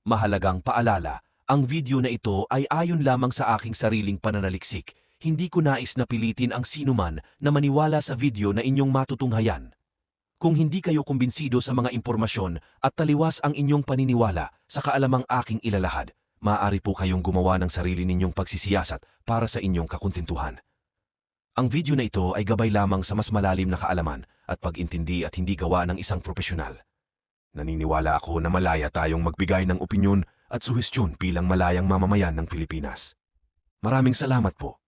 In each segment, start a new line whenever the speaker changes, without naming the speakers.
Mahalagang paalala, ang video na ito ay ayon lamang sa aking sariling pananaliksik. Hindi ko nais na pilitin ang sinuman na maniwala sa video na inyong matutunghayan. Kung hindi kayo kumbinsido sa mga impormasyon at taliwas ang inyong paniniwala sa kaalamang aking ilalahad, maaari po kayong gumawa ng sarili ninyong pagsisiyasat para sa inyong kakuntintuhan. Ang video na ito ay gabay lamang sa mas malalim na kaalaman at pag-intindi at hindi gawa ng isang profesional. Naniniwala ako na malaya tayong magbigay ng opinyon at suhestyon bilang malayang mamamayan ng Pilipinas. Maraming salamat po.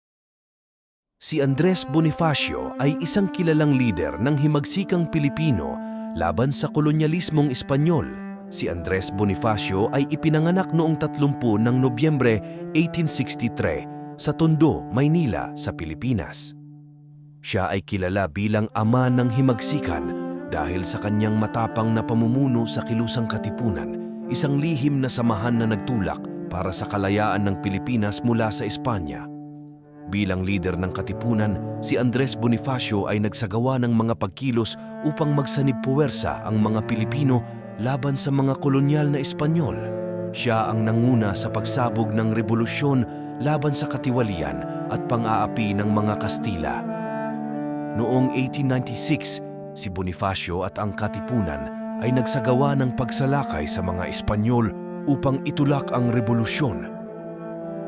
Si Andres Bonifacio ay isang kilalang lider ng himagsikang Pilipino laban sa kolonyalismong Espanyol. Si Andres Bonifacio ay ipinanganak noong 30 ng Nobyembre 1863 sa Tondo, Maynila sa Pilipinas. Siya ay kilala bilang ama ng himagsikan dahil sa kanyang matapang na pamumuno sa kilusang katipunan, isang lihim na samahan na nagtulak para sa kalayaan ng Pilipinas mula sa Espanya. Bilang lider ng katipunan, si Andres Bonifacio ay nagsagawa ng mga pagkilos upang magsanib puwersa ang mga Pilipino laban sa mga kolonyal na Espanyol. Siya ang nanguna sa pagsabog ng revolusyon laban sa katiwalian at pang-aapi ng mga Kastila. Noong 1896, si Bonifacio at ang katipunan ay nagsagawa ng pagsalakay sa mga Espanyol upang itulak ang revolusyon.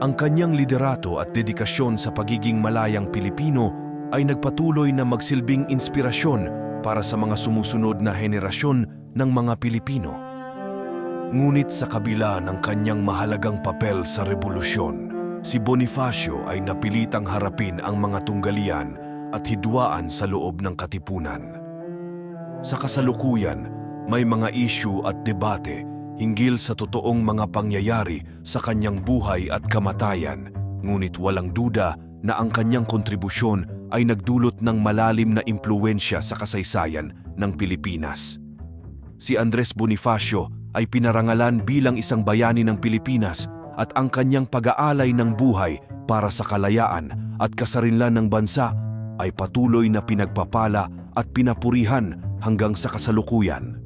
Ang kanyang liderato at dedikasyon sa pagiging malayang Pilipino ay nagpatuloy na magsilbing inspirasyon para sa mga sumusunod na henerasyon ng mga Pilipino. Ngunit sa kabila ng kanyang mahalagang papel sa revolusyon, si Bonifacio ay napilitang harapin ang mga tunggalian at hidwaan sa loob ng katipunan. Sa kasalukuyan, may mga issue at debate hinggil sa totoong mga pangyayari sa kanyang buhay at kamatayan, ngunit walang duda na ang kanyang kontribusyon ay nagdulot ng malalim na impluensya sa kasaysayan ng Pilipinas. Si Andres Bonifacio ay pinarangalan bilang isang bayani ng Pilipinas at ang kanyang pag-aalay ng buhay para sa kalayaan at kasarinlan ng bansa ay patuloy na pinagpapala at pinapurihan hanggang sa kasalukuyan.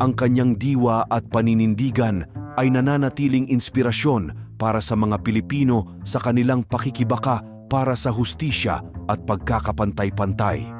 Ang kanyang diwa at paninindigan ay nananatiling inspirasyon para sa mga Pilipino sa kanilang pakikibaka para sa hustisya at pagkakapantay-pantay.